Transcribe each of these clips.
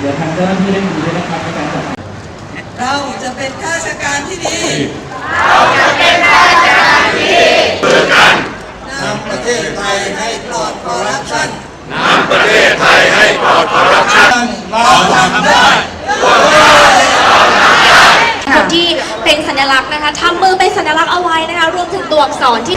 เดี๋ยวทางเจ้าหน้าที่ได้ดูด้วยนะครับในการจัดเราจะเป็นข้าราชการที่ดี เราจะเป็นข้าราชการที่ดีฝึกกันนำประเทศไทยให้ปลอดคอร์รัปชันนำประเทศไทยให้ปลอดคอร์รัปชันเราทำได้ที่เป็นสัญลักษณ์นะคะทำมือเป็นสัญลักษณ์เอาไว้นะคะ รวมถึงตัวอักษรที่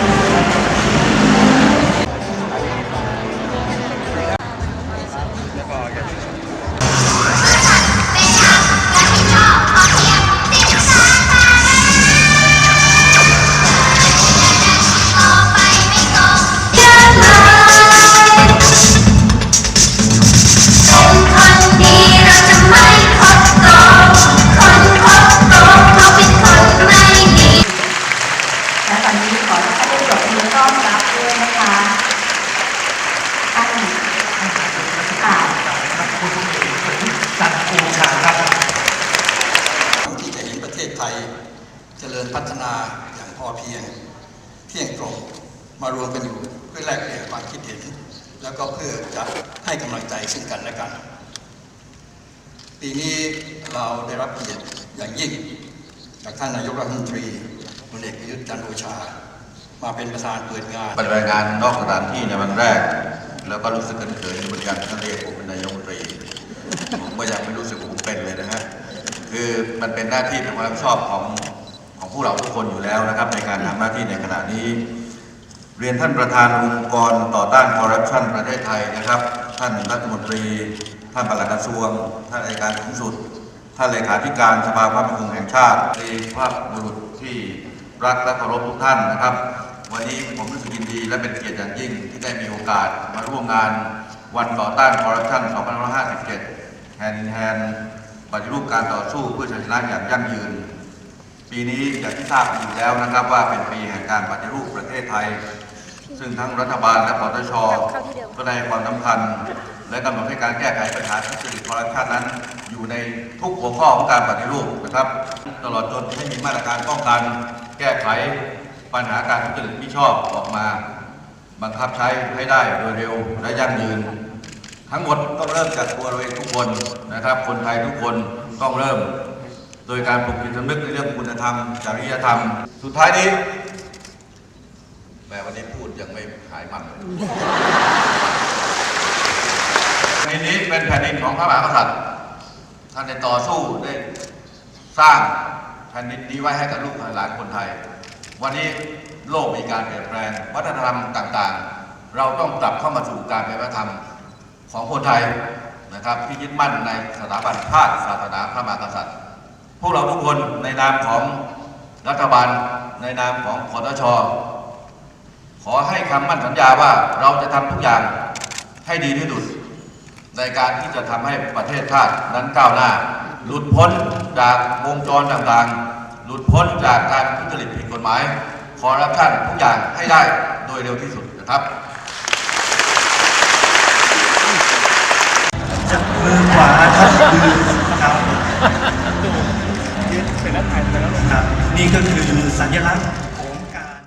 ยเจริญพัฒนาอย่างพอเพียง เที่ยงตรงมารวมกันอยู่เพื่อแลกเปลี่ยนความคิดเห็น แล้วก็เพื่อจะให้กำลังใจซึ่งกันและกัน ปีนี้เราได้รับเกียรติอย่างยิ่งจากท่านนายกรัฐมนตรีพลเอกประยุทธ์จันทร์โอชา มาเป็นประธานเปิดงานปฏิบัติงานนอกสถานที่ในวันแรก แล้วก็รู้สึกเขินๆอยู่เหมือนกันท่านเรียกผมเป็นนายกรัฐมนตรีผมก็ยังไม่รู้สึกว่าผมเป็น คือมันเป็นหน้าที่เป็นความรับผิดชอบของของพวกเราทุกคนอยู่แล้วนะครับ ในการทำหน้าที่ในขณะนี้ เรียนท่านประธานองค์กรต่อต้านคอร์รัปชันประเทศไทยนะครับ ท่านรัฐมนตรี ท่านปลัดกระทรวง ท่านอัยการสูงสุด ท่านเลขาธิการสภาความมั่นคงแห่งชาติทีภาพบุรุษที่รักและเคารพทุกท่านนะครับ วันนี้ผมรู้สึกยินดีและเป็นเกียรติอย่างยิ่งที่ได้มีโอกาสมาร่วมงานวันต่อต้านคอร์รัปชัน 2557 แฮนด์แฮน ปฏิรูปการต่อสู้เพื่อชัยชนะอย่างยั่งยืน ปีนี้อย่างที่ทราบกันอยู่แล้วนะครับว่าเป็นปีแห่งการปฏิรูปประเทศไทย ซึ่งทั้งรัฐบาลและคอตชก็ได้ความสำคัญ และกำหนดให้การแก้ไขปัญหาทุจริตคอร์รัปชันนั้น อยู่ในทุกหัวข้อของการปฏิรูปนะครับ ตลอดจนให้มีมาตรการป้องกัน แก้ไขปัญหาการทุจริตมิชอบออกมา บังคับใช้ให้ได้โดยเร็วและยั่งยืน ทั้งหมดต้องเริ่มจากตัวเราเองทุกคนนะครับ คนไทยทุกคนต้องเริ่ม โดยการปลุกจิตสำนึกในเรื่องคุณธรรม จริยธรรม สุดท้ายนี้แม้วันนี้พูดยังไม่หายมันแผ่นดินนี้เป็นแผ่นดินของพระมหากษัตริย์ท่านได้ต่อสู้ได้สร้างแผ่นดินนี้ไว้ให้กับลูกหลานคนไทย วันนี้โลกมีการเปลี่ยนแปลงวัฒนธรรมต่างๆ เราต้องกลับเข้ามาสู่การเป็นวัฒนธรรม ของคนไทยนะครับที่ยึดมั่นในสถาบันชาติศาสนาพระมหากษัตริย์ พวกเราทุกคนในนามของรัฐบาลในนามของคอตชขอให้คำมั่นสัญญาว่าเราจะทำทุกอย่างให้ดีที่สุด ในการที่จะทำให้ประเทศชาตินั้นก้าวหน้า หลุดพ้นจากวงจรต่างๆ หลุดพ้นจากการทุจริตผิดกฎหมายคอร์รัปชันทุกอย่างให้ได้โดยเร็วที่สุดนะครับ จาก มือขวาครับมือครับครับ นี่ก็คือสัญลักษณ์